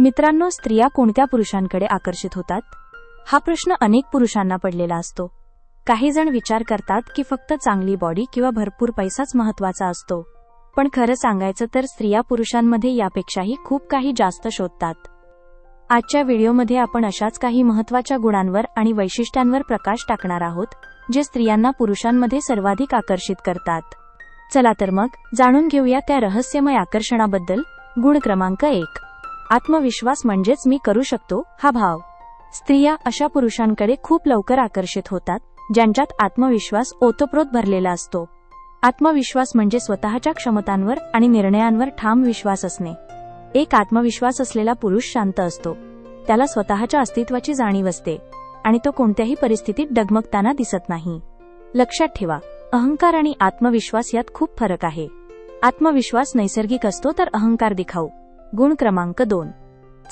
मित्रांनो स्त्रिया कोणत्या पुरुषांकडे आकर्षित होतात? हा प्रश्न अनेक पुरुषांना पडलेला असतो. काही जण विचार करतात की फक्त चांगली बॉडी किंवा भरपूर पैसाच महत्त्वाचा असतो. पण खरं सांगायचं तर स्त्रिया पुरुषांमध्ये यापेक्षाही खूप काही जास्त शोधतात. आजच्या व्हिडिओमध्ये आपण अशाच काही महत्त्वाच्या गुणांवर आणि वैशिष्ट्यांवर प्रकाश टाकणार आहोत जे स्त्रियांना पुरुषांमध्ये सर्वाधिक आकर्षित करतात. चला तर मग जाणून घेऊया त्या रहस्यमय आकर्षणाबद्दल. गुण क्रमांक एक. आत्मविश्वास म्हणजेच मी करू शकतो हा भाव. स्त्रिया अशा पुरुषांकडे खूप लवकर आकर्षित होतात ज्यांच्यात आत्मविश्वास ओतप्रोत भरलेला असतो. आत्मविश्वास म्हणजे स्वतःच्या क्षमतांवर आणि निर्णयांवर ठाम विश्वास असणे. एक आत्मविश्वास असलेला पुरुष शांत असतो. त्याला स्वतःच्या अस्तित्वाची जाणीव असते आणि तो कोणत्याही परिस्थितीत डगमगताना दिसत नाही. लक्षात ठेवा अहंकार आणि आत्मविश्वास यात खूप फरक आहे. आत्मविश्वास नैसर्गिक असतो तर अहंकार दिखाऊ. गुण क्रमांक दोन.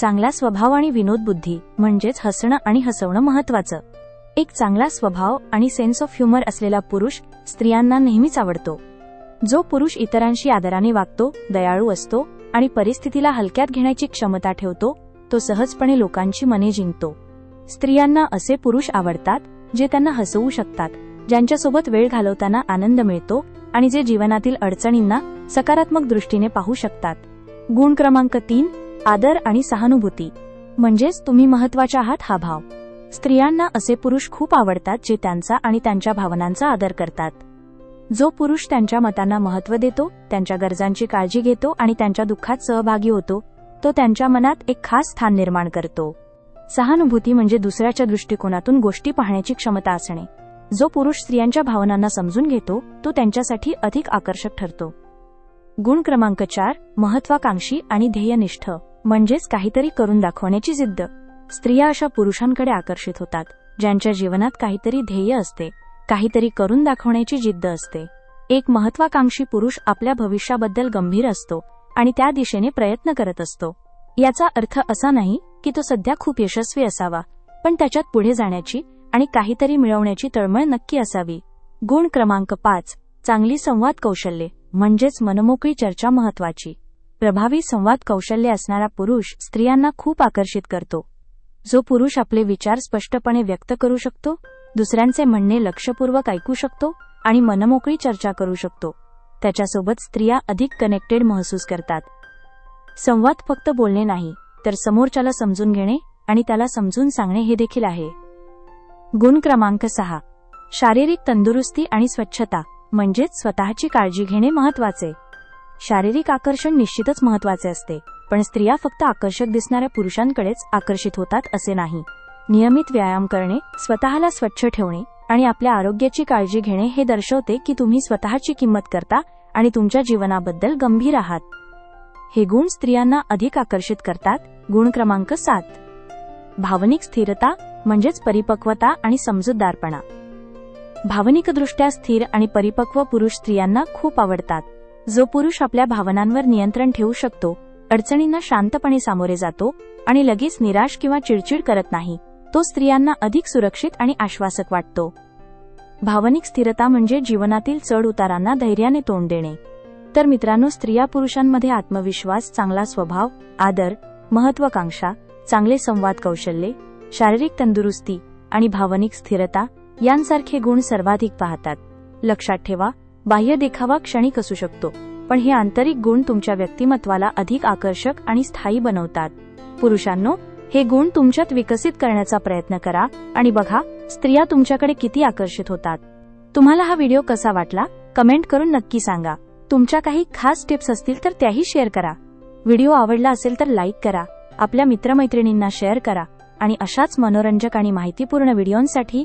चांगला स्वभाव आणि विनोद बुद्धी म्हणजेच हसणं आणि हसवणं महत्वाचं एक चांगला स्वभाव आणि सेन्स ऑफ ह्युमर असलेला पुरुष स्त्रियांना नेहमीच आवडतो. जो पुरुष इतरांशी आदराने वागतो दयाळू असतो आणि परिस्थितीला हलक्यात घेण्याची क्षमता ठेवतो तो सहजपणे लोकांची मने जिंकतो. स्त्रियांना असे पुरुष आवडतात जे त्यांना हसवू शकतात ज्यांच्यासोबत वेळ घालवताना आनंद मिळतो आणि जे जीवनातील अडचणींना सकारात्मक दृष्टीने पाहू शकतात. गुण क्रमांक तीन आदर आणि सहानुभूती. म्हणजेच तुम्ही महत्त्वाच्या आहात हा भाव. स्त्रियांना असे पुरुष खूप आवडतात जे त्यांचा आणि त्यांच्या भावनांचा आदर करतात. जो पुरुष त्यांच्या मतांना महत्त्व देतो त्यांच्या गरजांची काळजी घेतो आणि त्यांच्या दुःखात सहभागी होतो तो त्यांच्या मनात एक खास स्थान निर्माण करतो. सहानुभूती म्हणजे दुसऱ्याच्या दृष्टिकोनातून गोष्टी पाहण्याची क्षमता असणे. जो पुरुष स्त्रियांच्या भावनांना समजून घेतो तो त्यांच्यासाठी अधिक आकर्षक ठरतो. गुण क्रमांक चार महत्वाकांक्षी आणि ध्येयनिष्ठ. म्हणजेच काहीतरी करून दाखवण्याची जिद्द. स्त्रिया अशा पुरुषांकडे आकर्षित होतात ज्यांच्या जीवनात काहीतरी ध्येय असते काहीतरी करून दाखवण्याची जिद्द असते. एक महत्वाकांक्षी पुरुष आपल्या भविष्याबद्दल गंभीर असतो आणि त्या दिशेने प्रयत्न करत असतो. याचा अर्थ असा नाही की तो सध्या खूप यशस्वी असावा पण त्याच्यात पुढे जाण्याची आणि काहीतरी मिळवण्याची तळमळ नक्की असावी. गुण क्रमांक पाच चांगली संवाद कौशल्ये. म्हणजेच मनमोकळी चर्चा महत्वाची प्रभावी संवाद कौशल्य असणारा पुरुष स्त्रियांना खूप आकर्षित करतो. जो पुरुष आपले विचार स्पष्टपणे व्यक्त करू शकतो दुसऱ्यांचे म्हणणे लक्षपूर्वक ऐकू शकतो आणि मनमोकळी चर्चा करू शकतो. त्याच्यासोबत स्त्रिया अधिक कनेक्टेड महसूस करतात. संवाद फक्त बोलणे नाही तर समोरच्याला समजून घेणे आणि त्याला समजून सांगणे हे देखील आहे. गुण क्रमांक सहा. शारीरिक तंदुरुस्ती आणि स्वच्छता. म्हणजेच स्वतःची काळजी घेणे महत्त्वाचे. शारीरिक आकर्षण निश्चितच महत्त्वाचे असते पण स्त्रिया फक्त आकर्षक दिसणाऱ्या पुरुषांकडेच आकर्षित होतात असे नाही. नियमित व्यायाम करणे स्वतःला स्वच्छ ठेवणे आणि आपल्या आरोग्याची काळजी घेणे हे दर्शवते की तुम्ही स्वतःची किंमत करता आणि तुमच्या जीवनाबद्दल गंभीर आहात. हे गुण स्त्रियांना अधिक आकर्षित करतात. गुण क्रमांक सात. भावनिक स्थिरता म्हणजेच परिपक्वता आणि समजूतदारपणा. भावनिकदृष्ट्या स्थिर आणि परिपक्व पुरुष स्त्रियांना खूप आवडतात. जो पुरुष आपल्या भावनांवर नियंत्रण ठेवू शकतो अडचणींना शांतपणे सामोरे जातो आणि लगेच निराश किंवा चिडचिड करत नाही तो स्त्रियांना अधिक सुरक्षित आणि आश्वासक वाटतो. भावनिक स्थिरता म्हणजे जीवनातील चढ उतारांना धैर्याने तोंड देणे. तर मित्रांनो स्त्रिया पुरुषांमध्ये आत्मविश्वास चांगला स्वभाव आदर महत्वाकांक्षा चांगले संवाद कौशल्ये शारीरिक तंदुरुस्ती आणि भावनिक स्थिरता यांसारखे गुण सर्वाधिक पाहतात. लक्षात ठेवा बाह्य देखावा क्षणिक असू शकतो पण हे आंतरिक गुण तुमच्या व्यक्तिमत्वाला अधिक आकर्षक आणि स्थायी बनवतात. पुरुषांनो हे गुण तुमच्यात विकसित करण्याचा प्रयत्न करा आणि बघा स्त्रिया तुमच्याकडे किती आकर्षित होतात. तुम्हाला हा व्हिडिओ कसा वाटला? कमेंट करून नक्की सांगा. तुमच्या काही खास टिप्स असतील तर त्याही शेअर करा. व्हिडिओ आवडला असेल तर लाईक करा आपल्या मित्रमैत्रिणींना शेअर करा आणि अशाच मनोरंजक आणि माहितीपूर्ण व्हिडिओंसाठी